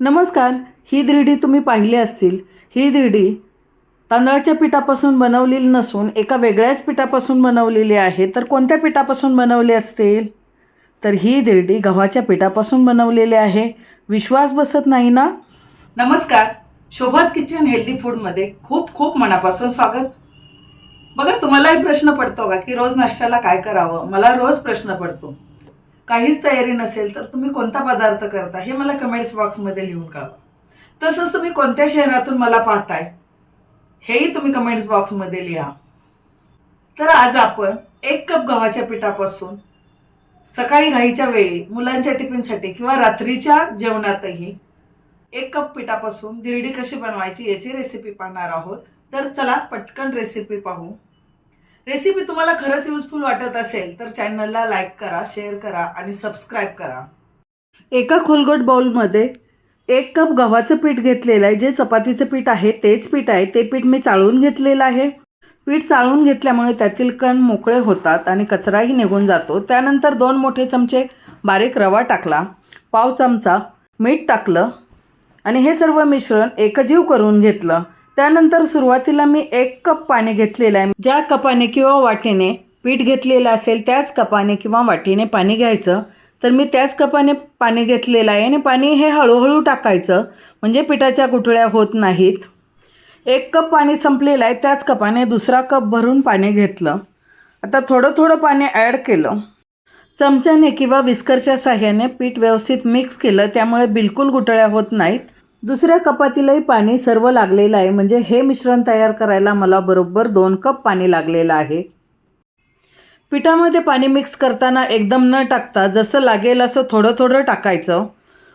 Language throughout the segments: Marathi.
नमस्कार ही धिरडी तुम्ही पाहिली असतील. ही धिरडी तांदळाच्या पिठापासून बनवलेली नसून एका वेगळ्याच पिठापासून बनवलेली आहे. तर कोणत्या पिठापासून बनवली असतील? तर ही धिरडी गव्हाच्या पिठापासून बनवलेली आहे. विश्वास बसत नाही ना? नमस्कार शोभाज किचन हेल्दी फूडमध्ये खूप खूप मनापासून स्वागत. बघा तुम्हालाही प्रश्न पडतो का की रोज नाश्त्याला काय करावं? मला रोज प्रश्न पडतो. काहीच तयारी नसेल तर तुम्ही कोणता पदार्थ करता हे मला कमेंट्स बॉक्समध्ये लिहून कळवा तसंच तुम्ही कोणत्या शहरातून मला पाहताय हेही तुम्ही कमेंट्स बॉक्समध्ये लिहा. तर आज आपण एक कप गव्हाच्या पिठापासून सकाळी घाईच्या वेळी मुलांच्या टिफिनसाठी किंवा रात्रीच्या जेवणातही एक कप पिठापासून दिरडी कशी बनवायची याची रेसिपी पाहणार आहोत. तर चला पटकन रेसिपी पाहू. रेसिपी तुम्हाला खरंच युजफुल वाटत असेल तर चॅनलला लाईक करा शेअर करा आणि सबस्क्राईब करा. एका खोलगट बाउलमध्ये एक कप गव्हाचं पीठ घेतलेलं आहे. जे चपातीचं पीठ आहे तेच पीठ आहे. ते पीठ मी चाळून घेतलेलं आहे. पीठ चाळून घेतल्यामुळे त्यातील कण मोकळे होतात आणि कचराही निघून जातो. त्यानंतर दोन मोठे चमचे बारीक रवा टाकला. पाव चमचा मीठ टाकलं आणि हे सर्व मिश्रण एकजीव करून घेतलं. त्यानंतर सुरुवातीला मी एक कप पाणी घेतलेलं आहे. ज्या कपाने किंवा वाटीने पीठ घेतलेलं असेल त्याच कपाने किंवा वाटीने पाणी घ्यायचं. तर मी त्याच कपाने पाणी घेतलेलं आहे आणि पाणी हे हळूहळू टाकायचं. म्हणजे पिठाच्या गुठळ्या होत नाहीत. एक कप पाणी संपलेलं आहे त्याच कपाने दुसरा कप भरून पाणी घेतलं. आता थोडं थोडं पाणी ॲड केलं. चमच्याने किंवा विस्करच्या साह्याने पीठ व्यवस्थित मिक्स केलं त्यामुळे बिलकुल गुठळ्या होत नाहीत. दुसऱ्या कपातीलाही पाणी सर्व लागलेलं आहे. म्हणजे हे मिश्रण तयार करायला मला बरोबर दोन कप पाणी लागलेलं आहे. पिठामध्ये पाणी मिक्स करताना एकदम न टाकता जसं लागेल असं थोडं थोडं टाकायचं.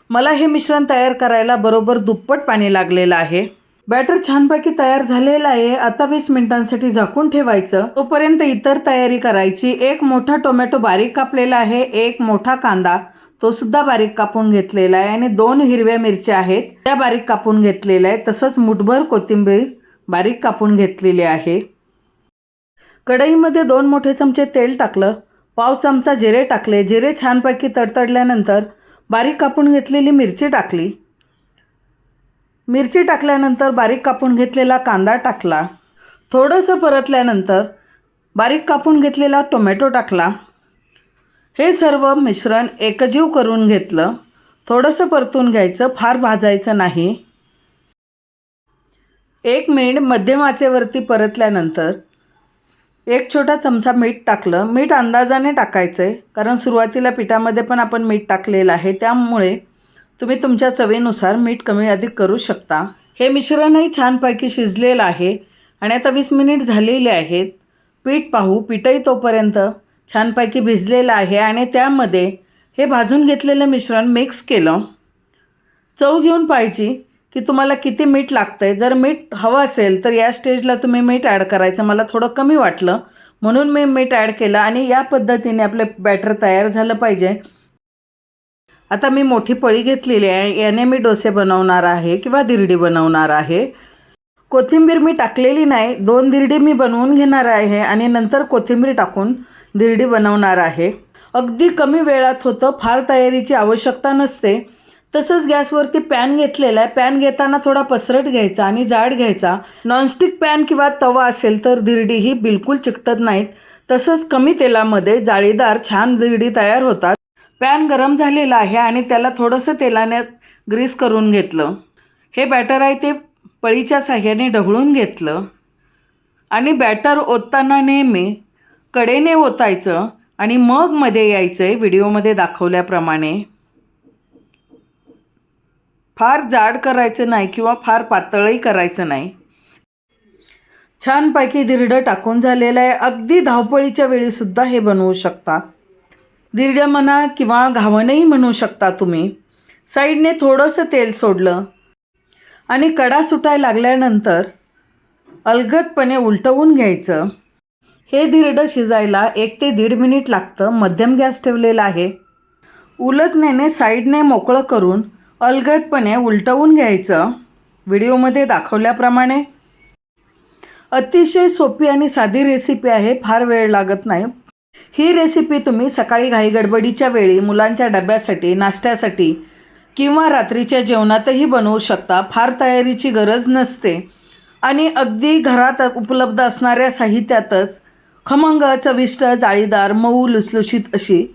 मला हे मिश्रण तयार करायला बरोबर दुप्पट पाणी लागलेलं आहे. बॅटर छानपैकी तयार झालेलं आहे. आता वीस मिनिटांसाठी झाकून ठेवायचं. तोपर्यंत इतर तयारी करायची. एक मोठा टोमॅटो बारीक कापलेला आहे. एक मोठा कांदा. तो सुद्धा बारीक कापून घेतलेला आहे आणि दोन हिरव्या मिरच्या आहेत. त्या बारीक कापून घेतलेल्या आहेत. तसंच मुठभर कोथिंबीर बारीक कापून घेतलेली आहे. कढईमध्ये दोन मोठे चमचे तेल टाकलं. पाव चमचा जिरे टाकले. जिरे छानपैकी तडतडल्यानंतर बारीक कापून घेतलेली मिरची टाकली. मिरची टाकल्यानंतर बारीक कापून घेतलेला कांदा टाकला. थोडंसं परतल्यानंतर बारीक कापून घेतलेला टोमॅटो टाकला. हे सर्व मिश्रण एकजीव करून घेतलं. थोडंसं परतून घ्यायचं फार भाजायचं नाही. एक मिनिट मध्यम आचेवरती परतल्यानंतर एक छोटा चमचा मीठ टाकलं. मीठ अंदाजाने टाकायचं आहे कारण सुरुवातीला पिठामध्ये पण आपण मीठ टाकलेलं आहे. त्यामुळे तुम्ही तुमच्या चवीनुसार मीठ कमी अधिक करू शकता. हे मिश्रणही छानपैकी शिजलेलं आहे आणि आता वीस मिनिट झालेले आहेत. पीठ पाहू पीठही तोपर्यंत छानपैकी भिजलेलं आहे आणि त्यामध्ये हे भाजून घेतलेलं मिश्रण मिक्स केलं. चव घेऊन पाहिजे की तुम्हाला किती मीठ लागतं आहे जर मीठ हवं असेल तर या स्टेजला तुम्ही मीठ ॲड करायचं. मला थोडं कमी वाटलं. म्हणून मी मीठ ॲड केलं आणि या पद्धतीने आपलं बॅटर तयार झालं पाहिजे. आता मी मोठी पळी घेतलेली आहे. याने मी डोसे बनवणार आहे किंवा दिरडी बनवणार आहे. कोथिंबीर मी टाकलेली नाही. दोन दिरडी मी बनवून घेणार आहे आणि नंतर कोथिंबीर टाकून धिरडी बनवणार आहे. अगदी कमी वेळात होतं. फार तयारीची आवश्यकता नसते. तसंच गॅसवरती पॅन घेतलेला आहे. पॅन घेताना थोडा पसरट घ्यायचा आणि जाड घ्यायचा. नॉनस्टिक पॅन किंवा तवा असेल तर धिरडी ही बिलकुल चिकटत नाहीत. तसंच कमी तेलामध्ये जाळीदार छान धिरडी तयार होतात. पॅन गरम झालेला आहे आणि त्याला थोडंसं तेलाने ग्रीस करून घेतलं. हे बॅटर आहे ते पळीच्या साह्याने ढवळून घेतलं. आणि बॅटर ओतताना नेहमी कडेने ओतायचं आणि मग मध्ये यायचं आहे व्हिडिओमध्ये दाखवल्याप्रमाणे. फार जाड करायचं नाही किंवा फार पातळही करायचं नाही. छानपैकी दिरडं टाकून झालेलं आहे. अगदी धावपळीच्या वेळीसुद्धा हे बनवू शकता. दिरड्या म्हणा किंवा घावनही म्हणू शकता तुम्ही. साईडने थोडंसं तेल सोडलं आणि कडा सुटायला लागल्यानंतर अलगदपणे उलटवून घ्यायचं. हे धिरडं शिजायला एक ते दीड मिनिट लागतं मध्यम गॅस ठेवलेला आहे. उलटण्याने साईडने मोकळं करून अलगदपणे उलटवून घ्यायचं. व्हिडिओमध्ये दाखवल्याप्रमाणे. अतिशय सोपी आणि साधी रेसिपी आहे फार वेळ लागत नाही. ही रेसिपी तुम्ही सकाळी घाई गडबडीच्या वेळी मुलांच्या डब्यासाठी नाश्त्यासाठी किंवा रात्रीच्या जेवणातही बनवू शकता. फार तयारीची गरज नसते. आणि अगदी घरात उपलब्ध असणाऱ्या साहित्यातच खमंग चविष्ट जाळीदार मऊ लुसलुशीत अशी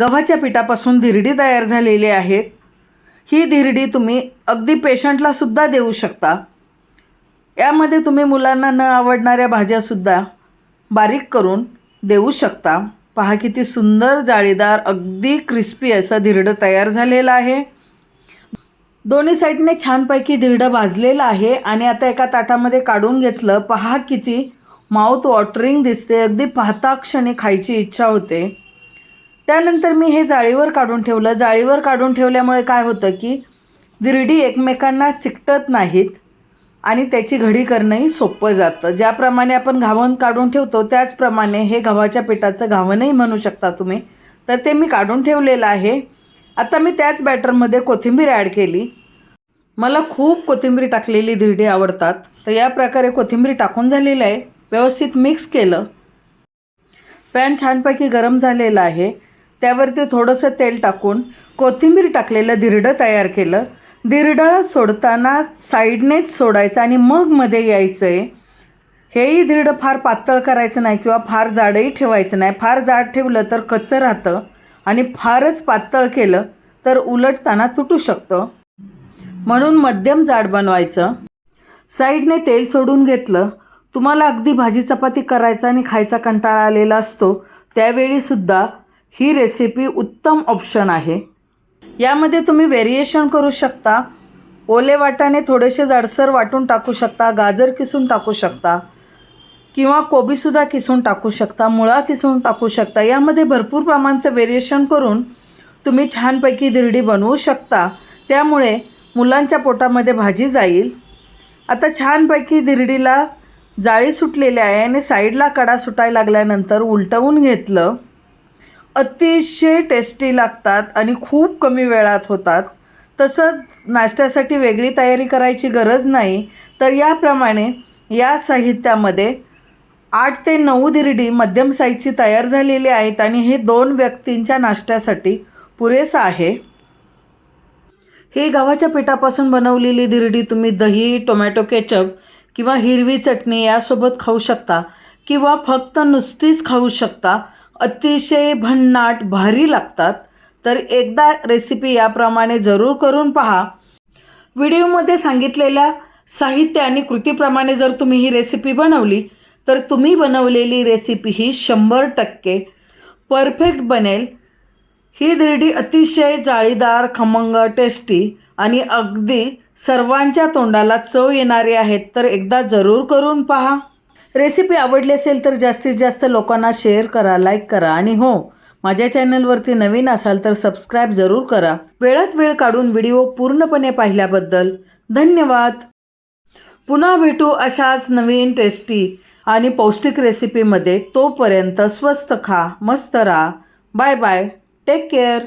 गव्हाच्या पिठापासून धिरडी तयार झालेली आहेत. ही धिरडी तुम्ही अगदी पेशंटलासुद्धा देऊ शकता. यामध्ये तुम्ही मुलांना न आवडणाऱ्या भाज्यासुद्धा बारीक करून देऊ शकता. पहा किती सुंदर जाळीदार अगदी क्रिस्पी असं धिरडं तयार झालेलं आहे. दोन्ही साईडने छानपैकी धिरडं भाजलेलं आहे आणि आता एका ताटामध्ये काढून घेतलं. पहा किती माउथ वॉटरिंग दिसते. अगदी पाहता क्षणी खायची इच्छा होते. त्यानंतर मी हे जाळीवर काढून ठेवलं. जाळीवर काढून ठेवल्यामुळे काय होतं की दिरडी एकमेकांना चिकटत नाहीत आणि त्याची घडी करणंही सोपं जातं. ज्याप्रमाणे आपण घावण काढून ठेवतो त्याचप्रमाणे हे गव्हाच्या पिठाचं घावणही म्हणू शकता तुम्ही. तर ते मी काढून ठेवलेलं आहे. आता मी त्याच बॅटरमध्ये कोथिंबीर ॲड केली. मला खूप कोथिंबीर टाकलेली धिरडी आवडतात. तर या प्रकारे कोथिंबीर टाकून झालेलं आहे. व्यवस्थित मिक्स केलं. पॅन छानपैकी गरम झालेलं आहे. त्यावरती थोडंसं तेल टाकून कोथिंबीर टाकलेलं धिरडं तयार केलं. धिरडं सोडताना साईडनेच सोडायचं आणि मग मध्ये यायचं आहे हेही धिरडं फार पातळ करायचं नाही किंवा फार जाडही ठेवायचं नाही. फार जाड ठेवलं तर कच्चं राहतं आणि फारच पातळ केलं तर उलटताना तुटू शकतं. म्हणून मध्यम जाड बनवायचं. साईडने तेल सोडून घेतलं. तुम्हाला अगदी भाजी चपाती करायचा आणि खायचा कंटाळा आलेला असतो त्यावेळीसुद्धा ही रेसिपी उत्तम ऑप्शन आहे. यामध्ये तुम्ही व्हेरिएशन करू शकता. ओले वाटाणे थोडेसे जाडसर वाटून टाकू शकता गाजर किसून टाकू शकता किंवा कोबीसुद्धा किसून टाकू शकता मुळा किसून टाकू शकता. यामध्ये भरपूर प्रमाणचं व्हेरिएशन करून तुम्ही छानपैकी धिरडी बनवू शकता. त्यामुळे मुलांच्या पोटामध्ये भाजी जाईल. आता छानपैकी धिरडीला जाळी सुटलेली आहे आणि साईडला कडा सुटायला लागल्यानंतर उलटवून घेतलं. अतिशय टेस्टी लागतात आणि खूप कमी वेळात होतात. तसंच नाश्त्यासाठी वेगळी तयारी करायची गरज नाही. तर याप्रमाणे या साहित्यामध्ये आठ ते नऊ धिरडी मध्यम साईजची तयार झालेली आहेत आणि हे दोन व्यक्तींच्या नाश्त्यासाठी पुरेसं आहे. ही गव्हाच्या पिठापासून बनवलेली धिरडी तुम्ही दही टोमॅटो केचप किंवा हिरवी चटणी यासोबत खाऊ शकता किंवा फक्त नुसतीच खाऊ शकता अतिशय भन्नाट भारी लागतात. तर एकदा रेसिपी याप्रमाणे जरूर करून पहा. व्हिडिओमध्ये सांगितलेल्या साहित्य आणि कृतीप्रमाणे जर तुम्ही ही रेसिपी बनवली तर तुम्ही बनवलेली रेसिपी ही शंभर टक्के परफेक्ट बनेल. ही धिरडी अतिशय जाळीदार खमंग टेस्टी आणि अगदी सर्वांच्या तोंडाला चव येणारी आहेत तर एकदा जरूर करून पहा. रेसिपी आवडली असेल तर जास्तीत जास्त लोकांना शेअर करा लाईक करा आणि हो माझ्या चॅनलवरती नवीन असाल तर सबस्क्राईब जरूर करा. वेळात वेळ काढून व्हिडिओ पूर्णपणे पाहिल्याबद्दल धन्यवाद. पुन्हा भेटू अशाच नवीन टेस्टी आणि पौष्टिक रेसिपीमध्ये तोपर्यंत स्वस्त खा मस्त राहा. Bye bye. Take care